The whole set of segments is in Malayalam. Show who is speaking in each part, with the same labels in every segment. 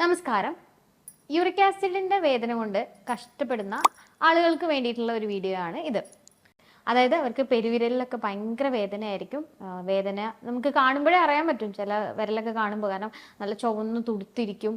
Speaker 1: നമസ്കാരം. യൂറിക് ആസിഡിന്റെ വേദന കൊണ്ട് കഷ്ടപ്പെടുന്ന ആളുകൾക്ക് വേണ്ടിയിട്ടുള്ള ഒരു വീഡിയോ ആണ് ഇത്. അതായത് അവർക്ക് പെരുവിരലിലൊക്കെ ഭയങ്കര വേദനയായിരിക്കും. വേദന നമുക്ക് കാണുമ്പോഴേ അറിയാൻ പറ്റും. ചില വിരലൊക്കെ കാണുമ്പോൾ കാരണം നല്ല ചുവന്ന് തുടുത്തിരിക്കും.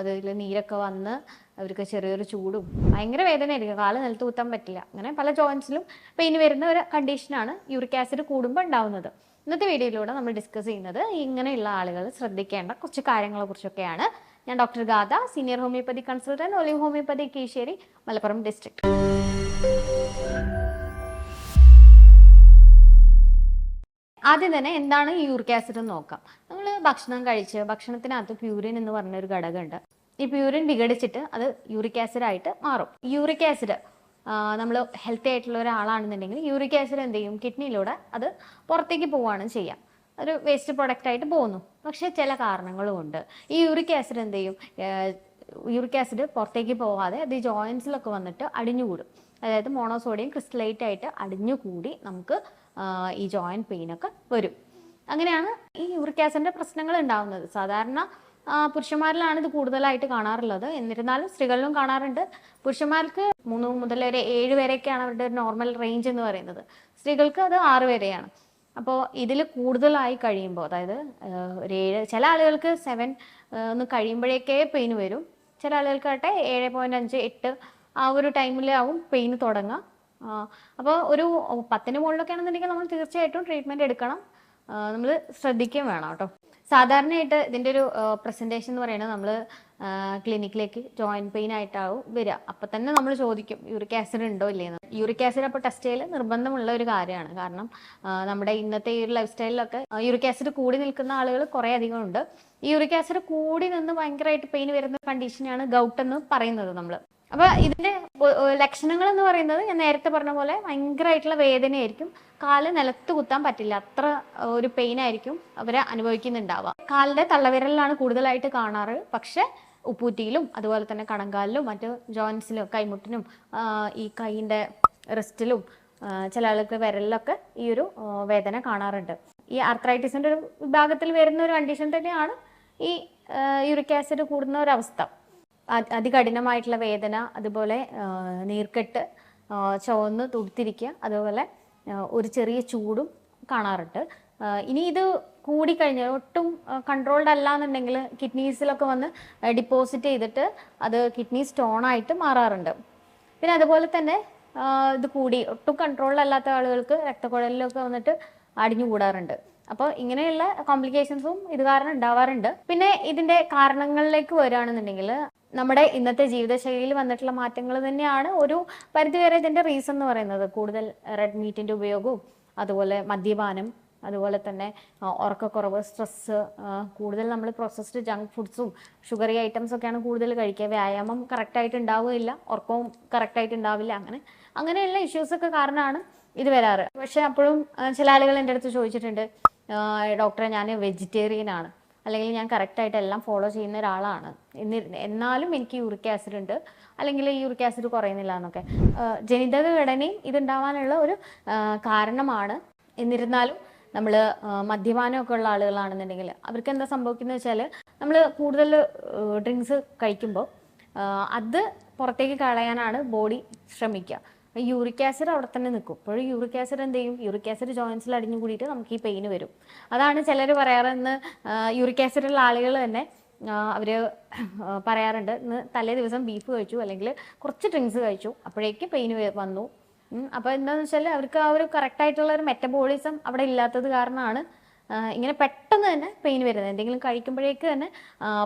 Speaker 1: അതിൽ നീരൊക്കെ വന്ന് അവർക്ക് ചെറിയൊരു ചൂടും ഭയങ്കര വേദനയായിരിക്കും. കാൽ നിലത്ത് കുത്താൻ പറ്റില്ല. അങ്ങനെ പല ജോയിൻസിലും പെയിൻ വരുന്ന ഒരു കണ്ടീഷനാണ് യൂറിക് ആസിഡ് കൂടുമ്പോൾ ഉണ്ടാവുന്നത്. ഇന്നത്തെ വീഡിയോയിലൂടെ നമ്മൾ ഡിസ്കസ് ചെയ്യുന്നത് ഇങ്ങനെയുള്ള ആളുകൾ ശ്രദ്ധിക്കേണ്ട കുറച്ച് കാര്യങ്ങളെ കുറിച്ചൊക്കെയാണ്. ഞാൻ doctor Gatha senior homoeopathy consultant olive homoeopathy Kizhisseri Malappuram district. ആദ്യം തന്നെ എന്താണ് ഈ യൂറിക് ആസിഡ് എന്ന് നോക്കാം. നമ്മൾ ഭക്ഷണം കഴിച്ച് ഭക്ഷണത്തിനകത്ത് പ്യൂരിൻ എന്ന് പറഞ്ഞൊരു ഘടകമുണ്ട്. ഈ പ്യൂരിൻ വിഘടിച്ചിട്ട് അത് യൂറിക് ആസിഡ് ആയിട്ട് മാറും. യൂറിക് ആസിഡ് നമ്മൾ ഹെൽത്തി ആയിട്ടുള്ള ഒരാളാണെന്നുണ്ടെങ്കിൽ യൂറിക് ആസിഡ് എന്ത് ചെയ്യും? കിഡ്നിയിലൂടെ അത് പുറത്തേക്ക് പോവുകയാണ് ചെയ്യുക ഒരു വേസ്റ്റ് പ്രൊഡക്റ്റ് ആയിട്ട് പോകുന്നു. പക്ഷേ ചില കാരണങ്ങളും ഉണ്ട് ഈ യൂറിക് ആസിഡ് എന്ത് ചെയ്യും? യൂറിക് ആസിഡ് പുറത്തേക്ക് പോകാതെ അത് ജോയിൻസിലൊക്കെ വന്നിട്ട് അടിഞ്ഞുകൂടും. അതായത് മോണോസോഡിയം ക്രിസ്റ്റലൈറ്റ് ആയിട്ട് അടിഞ്ഞുകൂടി നമുക്ക് ഈ ജോയിന്റ് പെയിനൊക്കെ വരും. അങ്ങനെയാണ് ഈ യൂറിക് ആസിഡിന്റെ പ്രശ്നങ്ങൾ ഉണ്ടാകുന്നത് സാധാരണ പുരുഷന്മാരിലാണ് ഇത് കൂടുതലായിട്ട് കാണാറുള്ളത്. എന്നിരുന്നാലും സ്ത്രീകളിലും കാണാറുണ്ട്. പുരുഷന്മാർക്ക് മൂന്ന് മുതൽ ഒരു ഏഴ് വരെയൊക്കെയാണ് അവരുടെ നോർമൽ റേഞ്ച് എന്ന് പറയുന്നത്. സ്ത്രീകൾക്ക് അത് ആറ് വരെയാണ്. അപ്പോൾ ഇതിൽ കൂടുതലായി കഴിയുമ്പോൾ അതായത് ഒരു ഏഴ് ചില ആളുകൾക്ക് സെവൻ ഒന്ന് കഴിയുമ്പോഴേക്കേ പെയിൻ വരും. ചില ആളുകൾക്കാട്ടെ ഏഴ് പോയിന്റ് അഞ്ച് എട്ട് ആ ഒരു ടൈമിലാവും പെയിൻ തുടങ്ങുക അപ്പോൾ ഒരു പത്തിന് മുകളിലൊക്കെ ആണെന്നുണ്ടെങ്കിൽ നമ്മൾ തീർച്ചയായിട്ടും ട്രീറ്റ്മെന്റ് എടുക്കണം. നമ്മൾ ശ്രദ്ധിക്കുകയും വേണം കേട്ടോ. സാധാരണയായിട്ട് ഇതിന്റെ ഒരു പ്രസന്റേഷൻ എന്ന് പറയുന്നത് നമ്മൾ ക്ലിനിക്കിലേക്ക് ജോയിന്റ് പെയിൻ ആയിട്ടാവും വരിക. അപ്പം തന്നെ നമ്മൾ ചോദിക്കും യൂറിക് ആസിഡ് ഉണ്ടോ ഇല്ലേന്ന്. യൂറിക് ആസിഡ് അപ്പോൾ ടെസ്റ്റ് ചെയ്യൽ നിർബന്ധമുള്ള ഒരു കാര്യമാണ്. കാരണം നമ്മുടെ ഇന്നത്തെ ഈ ഒരു ലൈഫ് സ്റ്റൈലിലൊക്കെ യൂറിക് ആസിഡ് കൂടി നിൽക്കുന്ന ആളുകൾ കുറേ അധികം ഉണ്ട്. ഈ യൂറിക് ആസിഡ് കൂടി നിന്ന് ഭയങ്കരമായിട്ട് പെയിൻ വരുന്ന കണ്ടീഷനാണ് ഗൗട്ട് എന്ന് പറയുന്നത് നമ്മൾ അപ്പൊ ഇതിന്റെ ലക്ഷണങ്ങൾ എന്ന് പറയുന്നത് ഞാൻ നേരത്തെ പറഞ്ഞ പോലെ ഭയങ്കരമായിട്ടുള്ള വേദനയായിരിക്കും. കാൽ നിലത്ത് കുത്താൻ പറ്റില്ല. അത്ര ഒരു പെയിൻ ആയിരിക്കും അവരെ അനുഭവിക്കുന്നുണ്ടാവുക. കാലിന്റെ തള്ളവിരലിലാണ് കൂടുതലായിട്ട് കാണാറ്. പക്ഷെ ഉപ്പൂറ്റിയിലും അതുപോലെ തന്നെ കണങ്കാലിലും മറ്റു ജോയിൻസിലും കൈമുട്ടിനും ഈ കൈയിന്റെ റിസ്റ്റിലും ചില ആൾക്ക് വിരലിലൊക്കെ ഈ ഒരു വേദന കാണാറുണ്ട്. ഈ ആർത്രൈറ്റിസിന്റെ ഒരു വിഭാഗത്തിൽ വരുന്ന ഒരു കണ്ടീഷൻ തന്നെയാണ് ഈ യൂറിക് ആസിഡ് കൂടുന്ന ഒരു അവസ്ഥ. അതികഠിനമായിട്ടുള്ള വേദന അതുപോലെ നീർക്കെട്ട് ചുവന്ന് തുടുത്തിരിക്കുക അതുപോലെ ഒരു ചെറിയ ചൂടും കാണാറുണ്ട്. ഇനി ഇത് കൂടിക്കഴിഞ്ഞാൽ ഒട്ടും കൺട്രോൾഡ് അല്ല എന്നുണ്ടെങ്കിൽ കിഡ്നീസിലൊക്കെ വന്ന് ഡിപ്പോസിറ്റ് ചെയ്തിട്ട് അത് കിഡ്നി സ്റ്റോൺ ആയിട്ട് മാറാറുണ്ട്. പിന്നെ അതുപോലെ തന്നെ ഇത് കൂടി ഒട്ടും കൺട്രോൾഡ് അല്ലാത്ത ആളുകൾക്ക് രക്തക്കുഴലിലൊക്കെ വന്നിട്ട് അടിഞ്ഞു കൂടാറുണ്ട്. അപ്പോൾ ഇങ്ങനെയുള്ള കോംപ്ലിക്കേഷൻസും ഇത് കാരണം ഉണ്ടാവാറുണ്ട്. പിന്നെ ഇതിന്റെ കാരണങ്ങളിലേക്ക് വരികയാണെന്നുണ്ടെങ്കിൽ നമ്മുടെ ഇന്നത്തെ ജീവിതശൈലിയിൽ വന്നിട്ടുള്ള മാറ്റങ്ങൾ തന്നെയാണ് ഒരു പരിധിവരെ ഇതിന്റെ റീസൺ എന്ന് പറയുന്നത്. കൂടുതൽ റെഡ് മീറ്റിന്റെ ഉപയോഗവും അതുപോലെ മദ്യപാനം അതുപോലെ തന്നെ ഉറക്കക്കുറവ് സ്ട്രെസ്സ് കൂടുതൽ നമ്മൾ പ്രോസസ്ഡ് ജങ്ക് ഫുഡ്സും ഷുഗറി ഐറ്റംസ് ഒക്കെയാണ് കൂടുതൽ കഴിക്കുക. വ്യായാമം കറക്റ്റായിട്ട് ഉണ്ടാവുകയില്ല ഉറക്കവും കറക്റ്റായിട്ട് ഉണ്ടാവില്ല അങ്ങനെ അങ്ങനെയുള്ള ഇഷ്യൂസൊക്കെ കാരണമാണ് ഇത് വരാറ്. പക്ഷെ അപ്പോഴും ചില ആളുകൾ എന്റെ അടുത്ത് ചോദിച്ചിട്ടുണ്ട് ഡോക്ടറെ ഞാൻ വെജിറ്റേറിയൻ ആണ്. അല്ലെങ്കിൽ ഞാൻ കറക്റ്റായിട്ട് എല്ലാം ഫോളോ ചെയ്യുന്ന ഒരാളാണ്. എന്നി എന്നാലും എനിക്ക് യൂറിക് ആസിഡ് ഉണ്ട്. അല്ലെങ്കിൽ യൂറിക് ആസിഡ് കുറയുന്നില്ല എന്നൊക്കെ. ജനിതക ഘടനയും ഇതുണ്ടാവാനുള്ള ഒരു കാരണമാണ്. എന്നിരുന്നാലും നമ്മൾ മദ്യപാനമൊക്കെ ഉള്ള ആളുകളാണെന്നുണ്ടെങ്കിൽ അവർക്ക് എന്താ സംഭവിക്കുന്നത് വെച്ചാൽ നമ്മൾ കൂടുതൽ ഡ്രിങ്ക്സ് കഴിക്കുമ്പോൾ അത് പുറത്തേക്ക് കളയാനാണ് ബോഡി ശ്രമിക്കുക യൂറിക് ആസിഡ് അവിടെ തന്നെ നിൽക്കും അപ്പോൾ യൂറിക് ആസിഡ് എന്ത് ചെയ്യും? യൂറിക് ആസിഡ് ജോയിൻസിൽ അടിഞ്ഞു കൂടിയിട്ട് നമുക്ക് ഈ പെയിന് വരും. അതാണ് ചിലർ പറയാറെന്ന് യൂറിക് ആസിഡ് ഉള്ള ആളുകൾ തന്നെ അവർ പറയാറുണ്ട്. ഇന്ന് തലേ ദിവസം ബീഫ് കഴിച്ചു അല്ലെങ്കിൽ കുറച്ച് ഡ്രിങ്ക്സ് കഴിച്ചു അപ്പോഴേക്കും പെയിന് വന്നു. അപ്പോൾ എന്താണെന്ന് വെച്ചാൽ അവർക്ക് ആ ഒരു കറക്റ്റ് ആയിട്ടുള്ള ഒരു മെറ്റബോളിസം അവിടെ ഇല്ലാത്തത് കാരണമാണ് ഇങ്ങനെ പെട്ടെന്ന് തന്നെ പെയിൻ വരുന്നത്. എന്തെങ്കിലും കഴിക്കുമ്പോഴേക്ക് തന്നെ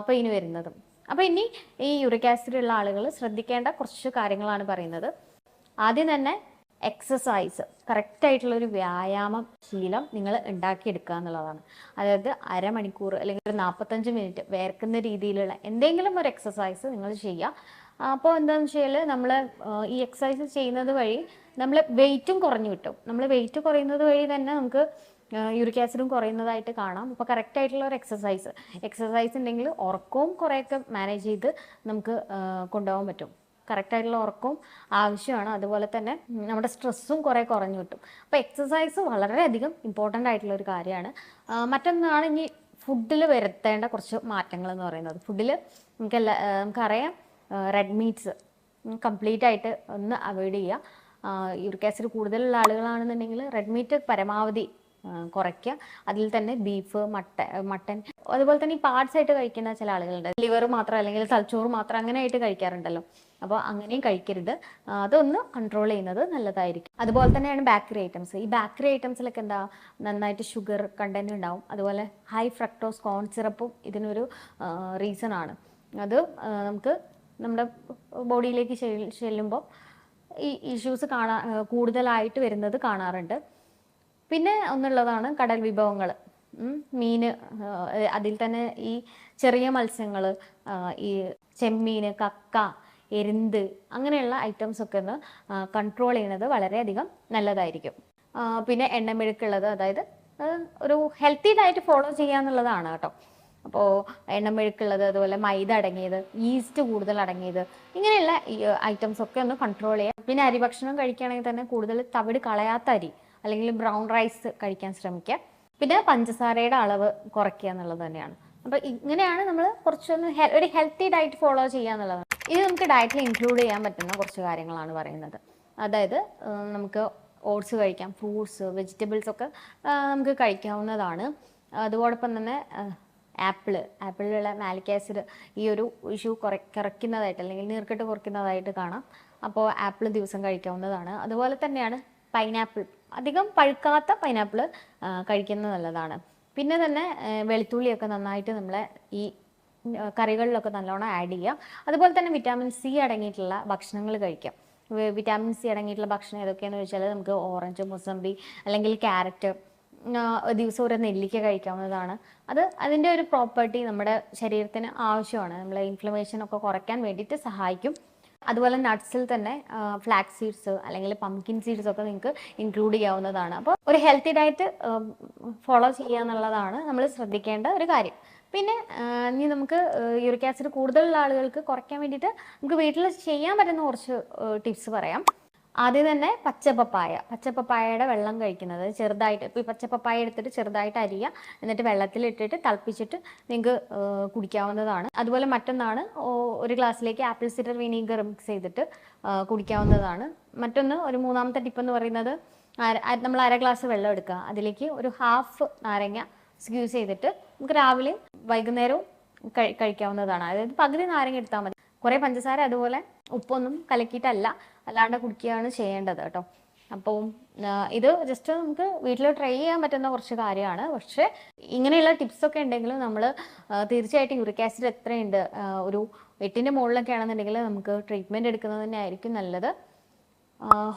Speaker 1: പെയിൻ വരുന്നത്. അപ്പോൾ ഇനി ഈ യൂറിക് ആസിഡ് ഉള്ള ആളുകൾ ശ്രദ്ധിക്കേണ്ട കുറച്ച് കാര്യങ്ങളാണ് പറയുന്നത്. ആദ്യം തന്നെ എക്സസൈസ് കറക്റ്റ് ആയിട്ടുള്ള ഒരു വ്യായാമം ശീലം നിങ്ങൾ ഉണ്ടാക്കിയെടുക്കുക എന്നുള്ളതാണ്. അതായത് അരമണിക്കൂർ അല്ലെങ്കിൽ ഒരു നാൽപ്പത്തഞ്ച് മിനിറ്റ് വേർക്കുന്ന രീതിയിലുള്ള എന്തെങ്കിലും ഒരു എക്സസൈസ് നിങ്ങൾ ചെയ്യുക. അപ്പോൾ എന്താണെന്ന് വെച്ചാൽ നമ്മൾ ഈ എക്സസൈസ് ചെയ്യുന്നത് വഴി നമ്മൾ വെയിറ്റും കുറഞ്ഞു കിട്ടും. നമ്മൾ വെയിറ്റ് കുറയുന്നത് വഴി തന്നെ നമുക്ക് യൂറിക് ആസിഡും കുറയുന്നതായിട്ട് കാണാം. അപ്പോൾ കറക്റ്റ് ആയിട്ടുള്ള ഒരു എക്സസൈസ് എക്സസൈസ് ഉണ്ടെങ്കിൽ ഉറക്കവും കുറേയൊക്കെ മാനേജ് ചെയ്ത് നമുക്ക് കൊണ്ടുപോകാൻ പറ്റും. കറക്റ്റായിട്ടുള്ള ഉറക്കവും ആവശ്യമാണ്. അതുപോലെ തന്നെ നമ്മുടെ സ്ട്രെസ്സും കുറേ കുറഞ്ഞു കിട്ടും. അപ്പോൾ എക്സസൈസ് വളരെയധികം ഇമ്പോർട്ടന്റ് ആയിട്ടുള്ള ഒരു കാര്യമാണ്. മറ്റൊന്നാണ് ഇനി ഫുഡിൽ വരുത്തേണ്ട കുറച്ച് മാറ്റങ്ങൾ എന്ന് പറയുന്നത്. ഫുഡിൽ നമുക്ക് എല്ലാ ആ, നമുക്കറിയാം റെഡ് മീറ്റ്സ് കംപ്ലീറ്റ് ആയിട്ട് ഒന്ന് അവോയ്ഡ് ചെയ്യുക. യൂറിക് ആസിഡ് കൂടുതലുള്ള ആളുകളാണെന്നുണ്ടെങ്കിൽ റെഡ് മീറ്റ് പരമാവധി കുറയ്ക്കുക. അതിൽ തന്നെ ബീഫ് മട്ട മട്ടൻ അതുപോലെ തന്നെ ഈ പാർട്സ് ആയിട്ട് കഴിക്കുന്ന ചില ആളുകളുണ്ട്. ലിവർ മാത്രം അല്ലെങ്കിൽ തലച്ചോറ് മാത്രം അങ്ങനെ ആയിട്ട് കഴിക്കാറുണ്ടല്ലോ. അപ്പോൾ അങ്ങനെയും കഴിക്കരുത്. അതൊന്ന് കൺട്രോൾ ചെയ്യുന്നത് നല്ലതായിരിക്കും. അതുപോലെ തന്നെയാണ് ബേക്കറി ഐറ്റംസ് ഈ ബേക്കറി ഐറ്റംസിലൊക്കെ എന്താ? നന്നായിട്ട് ഷുഗർ കണ്ടന്റ് ഉണ്ടാവും. അതുപോലെ ഹൈ ഫ്രക്ടോസ് കോൺ സിറപ്പും ഇതിനൊരു റീസൺ ആണ്. അത് നമുക്ക് നമ്മുടെ ബോഡിയിലേക്ക് ചെല്ലുമ്പോൾ ഈ ഇഷ്യൂസ് കാണാ കൂടുതലായിട്ട് വരുന്നത് കാണാറുണ്ട്. പിന്നെ ഒന്നുള്ളതാണ് കടൽ വിഭവങ്ങൾ മീൻ അതിൽ തന്നെ ഈ ചെറിയ മത്സ്യങ്ങൾ ഈ ചെമ്മീൻ കക്ക എരുന്ത് അങ്ങനെയുള്ള ഐറ്റംസ് ഒക്കെ ഒന്ന് കൺട്രോൾ ചെയ്യുന്നത് വളരെയധികം നല്ലതായിരിക്കും. പിന്നെ എണ്ണമെഴുക്കുള്ളത് അതായത് ഒരു ഹെൽത്തി ഡയറ്റ് ഫോളോ ചെയ്യാന്നുള്ളതാണ് കേട്ടോ. അപ്പോൾ എണ്ണമെഴുക്കുള്ളത് അതുപോലെ മൈദ അടങ്ങിയത് ഈസ്റ്റ് കൂടുതൽ അടങ്ങിയത് ഇങ്ങനെയുള്ള ഐറ്റംസ് ഒക്കെ ഒന്ന് കൺട്രോൾ ചെയ്യാം പിന്നെ അരി ഭക്ഷണം കഴിക്കുകയാണെങ്കിൽ തന്നെ കൂടുതൽ തവിട് കളയാത്ത അരി അല്ലെങ്കിൽ ബ്രൗൺ റൈസ് കഴിക്കാൻ ശ്രമിക്കുക. പിന്നെ പഞ്ചസാരയുടെ അളവ് കുറയ്ക്കുക എന്നുള്ളത് തന്നെയാണ്. അപ്പോൾ ഇങ്ങനെയാണ് നമ്മൾ കുറച്ചൊന്ന് ഒരു ഹെൽത്തി ഡയറ്റ് ഫോളോ ചെയ്യുക എന്നുള്ളതാണ് ഇത് നമുക്ക് ഡയറ്റിൽ ഇൻക്ലൂഡ് ചെയ്യാൻ പറ്റുന്ന കുറച്ച് കാര്യങ്ങളാണ് പറയുന്നത്. അതായത് നമുക്ക് ഓട്സ് കഴിക്കാം ഫ്രൂട്ട്സ് വെജിറ്റബിൾസ് ഒക്കെ നമുക്ക് കഴിക്കാവുന്നതാണ്. അതോടൊപ്പം തന്നെ ആപ്പിൾ ആപ്പിളിലുള്ള മാലിക് ആസിഡ് ഈ ഒരു ഇഷ്യൂ കുറ കുറയ്ക്കുന്നതായിട്ട് അല്ലെങ്കിൽ നീർക്കെട്ട് കുറയ്ക്കുന്നതായിട്ട് കാണാം. അപ്പോൾ ആപ്പിൾ ദിവസം കഴിക്കാവുന്നതാണ്. അതുപോലെ തന്നെയാണ് പൈനാപ്പിൾ. അധികം പഴുക്കാത്ത പൈനാപ്പിൾ കഴിക്കുന്നത് നല്ലതാണ്. പിന്നെ തന്നെ വെളുത്തുള്ളിയൊക്കെ നന്നായിട്ട് നമ്മളെ ഈ കറികളിലൊക്കെ നല്ലോണം ആഡ് ചെയ്യാം. അതുപോലെ തന്നെ വിറ്റാമിൻ സി അടങ്ങിയിട്ടുള്ള ഭക്ഷണങ്ങൾ കഴിക്കാം. വിറ്റാമിൻ സി അടങ്ങിയിട്ടുള്ള ഭക്ഷണം ഏതൊക്കെയാണെന്ന് വെച്ചാൽ നമുക്ക് ഓറഞ്ച് മുസമ്പി അല്ലെങ്കിൽ ക്യാരറ്റ് ദിവസം ഒരു നെല്ലിക്ക കഴിക്കാവുന്നതാണ്. അത് അതിന്റെ ഒരു പ്രോപ്പർട്ടി നമ്മുടെ ശരീരത്തിന് ആവശ്യമാണ്. നമ്മളെ ഇൻഫ്ലമേഷൻ ഒക്കെ കുറയ്ക്കാൻ വേണ്ടിയിട്ട് സഹായിക്കും. അതുപോലെ നട്ട്സിൽ തന്നെ ഫ്ലാക്സ് സീഡ്സ് അല്ലെങ്കിൽ പംകിൻ സീഡ്സ് ഒക്കെ നിങ്ങൾക്ക് ഇൻക്ലൂഡ് ചെയ്യാവുന്നതാണ്. അപ്പോൾ ഒരു ഹെൽത്തി ഡയറ്റ് ഫോളോ ചെയ്യുക എന്നുള്ളതാണ് നമ്മൾ ശ്രദ്ധിക്കേണ്ട ഒരു കാര്യം. പിന്നെ ഇനി നമുക്ക് യൂറിക് ആസിഡ് കൂടുതലുള്ള ആളുകൾക്ക് കുറയ്ക്കാൻ വേണ്ടിയിട്ട് നമുക്ക് വീട്ടിൽ ചെയ്യാൻ പറ്റുന്ന കുറച്ച് ടിപ്സ് പറയാം. ആദ്യം തന്നെ പച്ചപ്പപ്പായ. പച്ചപ്പപ്പായയുടെ വെള്ളം കഴിക്കുന്നത് ചെറുതായിട്ട് ഇപ്പോൾ ഈ പച്ചപ്പപ്പായ എടുത്തിട്ട് ചെറുതായിട്ട് അരിയുക എന്നിട്ട് വെള്ളത്തിലിട്ടിട്ട് തിളപ്പിച്ചിട്ട് നിങ്ങൾക്ക് കുടിക്കാവുന്നതാണ്. അതുപോലെ മറ്റൊന്നാണ് ഒരു ഗ്ലാസ്സിലേക്ക് ആപ്പിൾ സിഡർ വിനീഗർ മിക്സ് ചെയ്തിട്ട് കുടിക്കാവുന്നതാണ്. മറ്റൊന്ന് ഒരു മൂന്നാമത്തെ ടിപ്പ് എന്ന് പറയുന്നത് നമ്മൾ അര ഗ്ലാസ് വെള്ളം എടുക്കുക. അതിലേക്ക് ഒരു ഹാഫ് നാരങ്ങ സ്ക്യൂസ് ചെയ്തിട്ട് നമുക്ക് രാവിലെയും വൈകുന്നേരവും കഴി- കഴിക്കാവുന്നതാണ്. അതായത് പകുതി നാരങ്ങ എടുത്താൽ മതി. കുറേ പഞ്ചസാര അതുപോലെ ഉപ്പൊന്നും കലക്കിയിട്ടല്ല. അല്ലാണ്ട് കുടിക്കുകയാണ് ചെയ്യേണ്ടത് കേട്ടോ. അപ്പോൾ ഇത് ജസ്റ്റ് നമുക്ക് വീട്ടിൽ ട്രൈ ചെയ്യാൻ പറ്റുന്ന കുറച്ച് കാര്യമാണ്. പക്ഷേ ഇങ്ങനെയുള്ള ടിപ്സൊക്കെ ഉണ്ടെങ്കിൽ നമ്മൾ തീർച്ചയായിട്ടും യൂറിക് ആസിഡ് എത്രയുണ്ട് ഒരു എട്ടിന്റെ മുകളിലൊക്കെ ആണെന്നുണ്ടെങ്കിൽ നമുക്ക് ട്രീറ്റ്മെന്റ് എടുക്കുന്നത് തന്നെ ആയിരിക്കും നല്ലത്.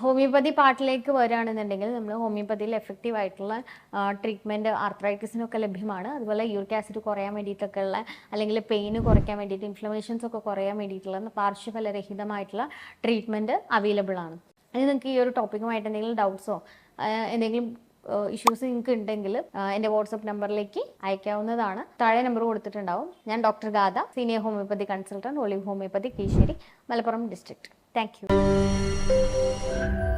Speaker 1: ഹോമിയോപ്പതി പാർട്ടിലേക്ക് വരികയാണെന്നുണ്ടെങ്കിൽ നമ്മൾ ഹോമിയോപ്പതിയിൽ എഫക്റ്റീവ് ആയിട്ടുള്ള ട്രീറ്റ്മെന്റ് ആർത്രൈറ്റിസിനൊക്കെ ലഭ്യമാണ്. അതുപോലെ യൂറിക് ആസിഡ് കുറയാൻ വേണ്ടിയിട്ടൊക്കെ ഉള്ള അല്ലെങ്കിൽ പെയിന് കുറയ്ക്കാൻ വേണ്ടിയിട്ട് ഇൻഫ്ലമേഷൻസ് ഒക്കെ കുറയാൻ വേണ്ടിയിട്ടുള്ള പാർശ്വഫലരഹിതമായിട്ടുള്ള ട്രീറ്റ്മെന്റ് അവൈലബിൾ ആണ്. ഇനി നിങ്ങൾക്ക് ഈ ഒരു ടോപ്പിക്കുമായിട്ട് എന്തെങ്കിലും ഡൗട്ട്സോ എന്തെങ്കിലും ഇഷ്യൂസ് നിങ്ങൾക്ക് ഉണ്ടെങ്കിൽ എന്റെ വാട്സപ്പ് നമ്പറിലേക്ക് അയക്കാവുന്നതാണ്. താഴെ നമ്പർ കൊടുത്തിട്ടുണ്ടാവും. ഞാൻ doctor Gatha senior homoeopathy consultant olive homoeopathy Kizhisseri Malappuram district thank Thank you.